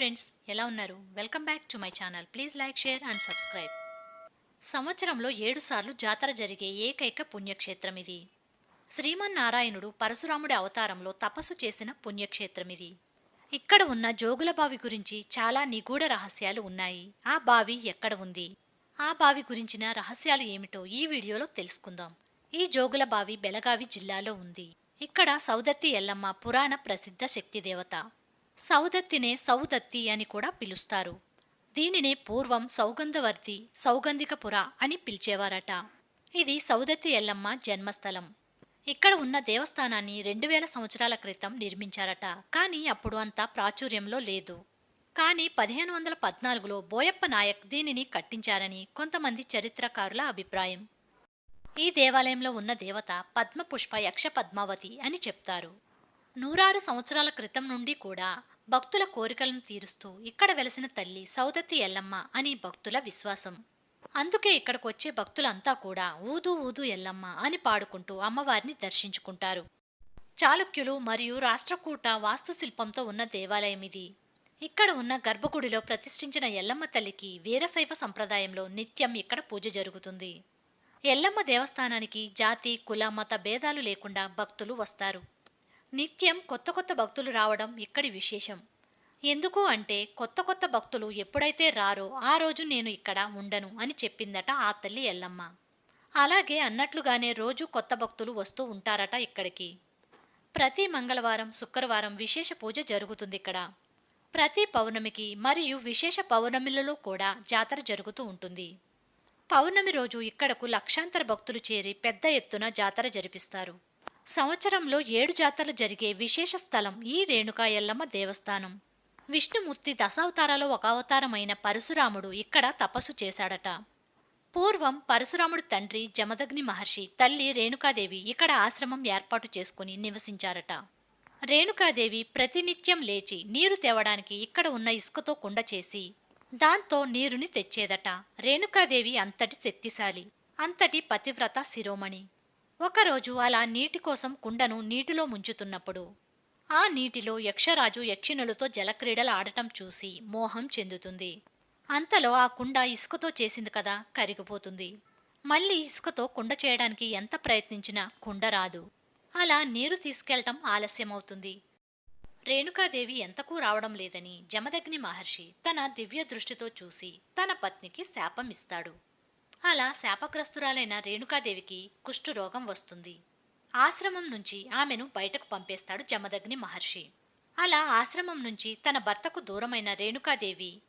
Friends ఎలా ఉన్నారు? Welcome back to my channel. Please like share and subscribe. సంవత్సరంలో ఏడుసార్లు జాతర జరిగే ఏకైక పుణ్యక్షేత్రం ఇది. శ్రీమన్నారాయణుడు పరశురాముడి అవతారంలో తపస్సు చేసిన పుణ్యక్షేత్రం ఇది. ఇక్కడ ఉన్న జోగుల బావి గురించి చాలా నిగూఢ రహస్యాలు ఉన్నాయి. ఆ బావి ఎక్కడ ఉంది? ఆ బావి గురించిన రహస్యాలు ఏమిటో ఈ వీడియోలో తెలుసుకుందాం. ఈ జోగుల బావి బెలగావి జిల్లాలో ఉంది. ఇక్కడ సౌదత్తి ఎల్లమ్మ పురాణ ప్రసిద్ధ శక్తిదేవత సౌదత్తినే సౌదత్తి అని కూడా పిలుస్తారు. దీనినే పూర్వం సౌగంధవర్తి సౌగంధికపుర అని పిలిచేవారట. ఇది సౌదత్తి ఎల్లమ్మ జన్మస్థలం. ఇక్కడ ఉన్న దేవస్థానాన్ని రెండు వేల సంవత్సరాల క్రితం నిర్మించారట. కానీ అప్పుడు అంత ప్రాచుర్యంలో లేదు. కానీ పదిహేను వందల పద్నాలుగులో బోయప్ప నాయక్ దీనిని కట్టించారని కొంతమంది చరిత్రకారుల అభిప్రాయం. ఈ దేవాలయంలో ఉన్న దేవత పద్మపుష్ప యక్ష పద్మావతి అని చెప్తారు. నూరారు సంవత్సరాల క్రితం నుండి కూడా భక్తుల కోరికలను తీరుస్తూ ఇక్కడ వెలసిన తల్లి సౌదత్తి ఎల్లమ్మ అని భక్తుల విశ్వాసం. అందుకే ఇక్కడికి వచ్చే భక్తులంతా కూడా ఊదు ఊదు ఎల్లమ్మ అని పాడుకుంటూ అమ్మవారిని దర్శించుకుంటారు. చాళుక్యులు మరియు రాష్ట్రకూట వాస్తుశిల్పంతో ఉన్న దేవాలయం ఇది. ఇక్కడ ఉన్న గర్భగుడిలో ప్రతిష్ఠించిన ఎల్లమ్మ తల్లికి వీరశైవ సంప్రదాయంలో నిత్యం ఇక్కడ పూజ జరుగుతుంది. ఎల్లమ్మ దేవస్థానానికి జాతి కుల మత భేదాలు లేకుండా భక్తులు వస్తారు. నిత్యం కొత్త కొత్త భక్తులు రావడం ఇక్కడి విశేషం? ఎందుకు అంటే కొత్త కొత్త భక్తులు ఎప్పుడైతే రారో ఆ రోజు నేను ఇక్కడ ఉండను అని చెప్పిందట ఆ తల్లి ఎల్లమ్మ. అలాగే అన్నట్లుగానే రోజు కొత్త భక్తులు వస్తూ ఉంటారట ఇక్కడికి. ప్రతి మంగళవారం శుక్రవారం విశేష పూజ జరుగుతుంది ఇక్కడ. ప్రతి పౌర్ణమికి మరియు విశేష పౌర్ణమిలలో కూడా జాతర జరుగుతూ ఉంటుంది. పౌర్ణమి రోజు ఇక్కడకు లక్షాంతర భక్తులు చేరి పెద్ద ఎత్తున జాతర జరిపిస్తారు. సంవత్సరంలో ఏడు జాతరలు జరిగే విశేష స్థలం ఈ రేణుకా ఎల్లమ్మ దేవస్థానం. విష్ణుమూర్తి దశావతారాలో ఒక అవతారమైన పరశురాముడు ఇక్కడ తపస్సు చేశాడట. పూర్వం పరశురాముడి తండ్రి జమదగ్ని మహర్షి తల్లి రేణుకాదేవి ఇక్కడ ఆశ్రమం ఏర్పాటు చేసుకుని నివసించారట. రేణుకాదేవి ప్రతినిత్యం లేచి నీరు తేవడానికి ఇక్కడ ఉన్న ఇసుకతో కుండ చేసి దాంతో నీరుని తెచ్చేదట. రేణుకాదేవి అంతటి శక్తిశాలి అంతటి పతివ్రత శిరోమణి. ఒకరోజు అలా నీటి కోసం కుండను నీటిలో ముంచుతున్నప్పుడు ఆ నీటిలో యక్షరాజు యక్షిణులతో జలక్రీడలు ఆడటం చూసి మోహం చెందుతుంది. అంతలో ఆ కుండ ఇసుకతో చేసింది కదా కరిగిపోతుంది. మళ్ళీ ఇసుకతో కుండ చేయడానికి ఎంత ప్రయత్నించినా కుండ రాదు. అలా నీరు తీసుకెళ్ళటం ఆలస్యమవుతుంది. రేణుకాదేవి ఎంతకు రావడం లేదని జమదగ్ని మహర్షి తన దివ్య దృష్టితో చూసి తన పత్నికి శాపం ఇస్తాడు. అలా శాపగ్రస్తురాలైన రేణుకాదేవికి కుష్ఠురోగం వస్తుంది. ఆశ్రమం నుంచి ఆమెను బయటకు పంపేస్తాడు జమదగ్ని మహర్షి. అలా ఆశ్రమం నుంచి తన భర్తకు దూరమైన రేణుకాదేవి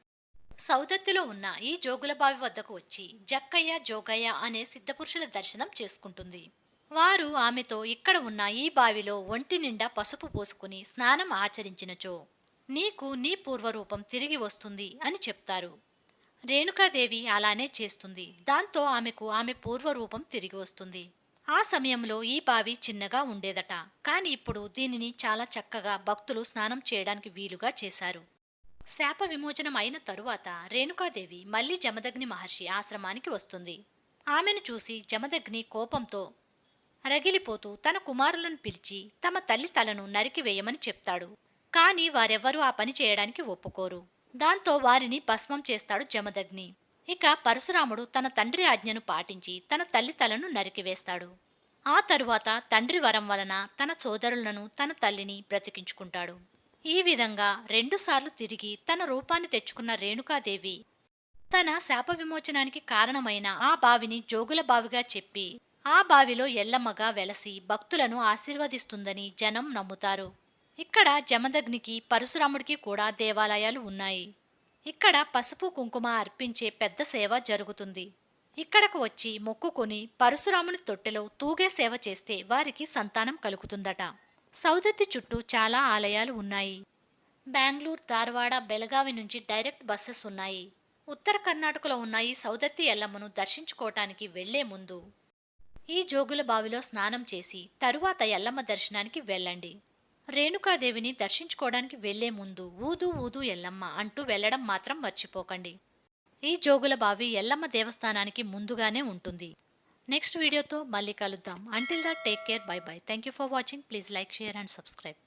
సౌదత్తిలో ఉన్న ఈ జోగులబావి వద్దకు వచ్చి జక్కయ్య జోగయ్య అనే సిద్ధపురుషుల దర్శనం చేసుకుంటుంది. వారు ఆమెతో ఇక్కడ ఉన్న ఈ బావిలో ఒంటి నిండా పసుపు పోసుకుని స్నానం ఆచరించినచో నీకు నీ పూర్వరూపం తిరిగి వస్తుంది అని చెప్తారు. రేణుకాదేవి అలానే చేస్తుంది. దాంతో ఆమెకు ఆమె పూర్వరూపం తిరిగి వస్తుంది. ఆ సమయంలో ఈ బావి చిన్నగా ఉండేదట. కాని ఇప్పుడు దీనిని చాలా చక్కగా భక్తులు స్నానం చేయడానికి వీలుగా చేశారు. శాప విమోచనం అయిన తరువాత రేణుకాదేవి మళ్ళీ జమదగ్ని మహర్షి ఆశ్రమానికి వస్తుంది. ఆమెను చూసి జమదగ్ని కోపంతో రగిలిపోతూ తన కుమారులను పిలిచి తమ తల్లి తలను నరికివేయమని చెప్తాడు. కాని వారెవ్వరూ ఆ పని చేయడానికి ఒప్పుకోరు. దాంతో వారిని భస్మం చేస్తాడు జమదగ్ని. ఇక పరశురాముడు తన తండ్రి ఆజ్ఞను పాటించి తన తల్లి తలను నరికివేస్తాడు ఆ తరువాత తండ్రి వరం వలన తన సోదరులను తన తల్లిని బ్రతికించుకుంటాడు. ఈ విధంగా రెండుసార్లు తిరిగి తన రూపాన్ని తెచ్చుకున్న రేణుకాదేవి తన శాప విమోచనానికి కారణమైన ఆ బావిని జోగుల బావిగా చెప్పి ఆ బావిలో ఎల్లమ్మగా వెలసి భక్తులను ఆశీర్వదిస్తుందని జనం నమ్ముతారు. ఇక్కడ జమదగ్నికి పరశురాముడికి కూడా దేవాలయాలు ఉన్నాయి. ఇక్కడ పసుపు కుంకుమ అర్పించే పెద్ద సేవ జరుగుతుంది. ఇక్కడకు వచ్చి మొక్కుకొని పరశురాముని తొట్టెలో తూగే సేవ చేస్తే వారికి సంతానం కలుగుతుందట. సౌదత్తి చుట్టూ చాలా ఆలయాలు ఉన్నాయి. బెంగళూరు ధారవాడ బెలగావి నుంచి డైరెక్ట్ బస్సెస్ ఉన్నాయి. ఉత్తర కర్ణాటకలో ఉన్న ఈ సౌదత్తి ఎల్లమ్మను దర్శించుకోవటానికి వెళ్ళే ముందు ఈ జోగుల బావిలో స్నానం చేసి తరువాత ఎల్లమ్మ దర్శనానికి వెళ్ళండి. రేణుకాదేవిని దర్శించుకోవడానికి వెళ్ళే ముందు ఊదు ఊదు ఎల్లమ్మ అంటూ వెళ్ళడం మాత్రం మర్చిపోకండి. ఈ జోగుల బావి ఎల్లమ్మ దేవస్థానానికి ముందుగానే ఉంటుంది. నెక్స్ట్ వీడియోతో మళ్ళీ కలుద్దాం. Until that take care bye bye thank you for watching please like share and subscribe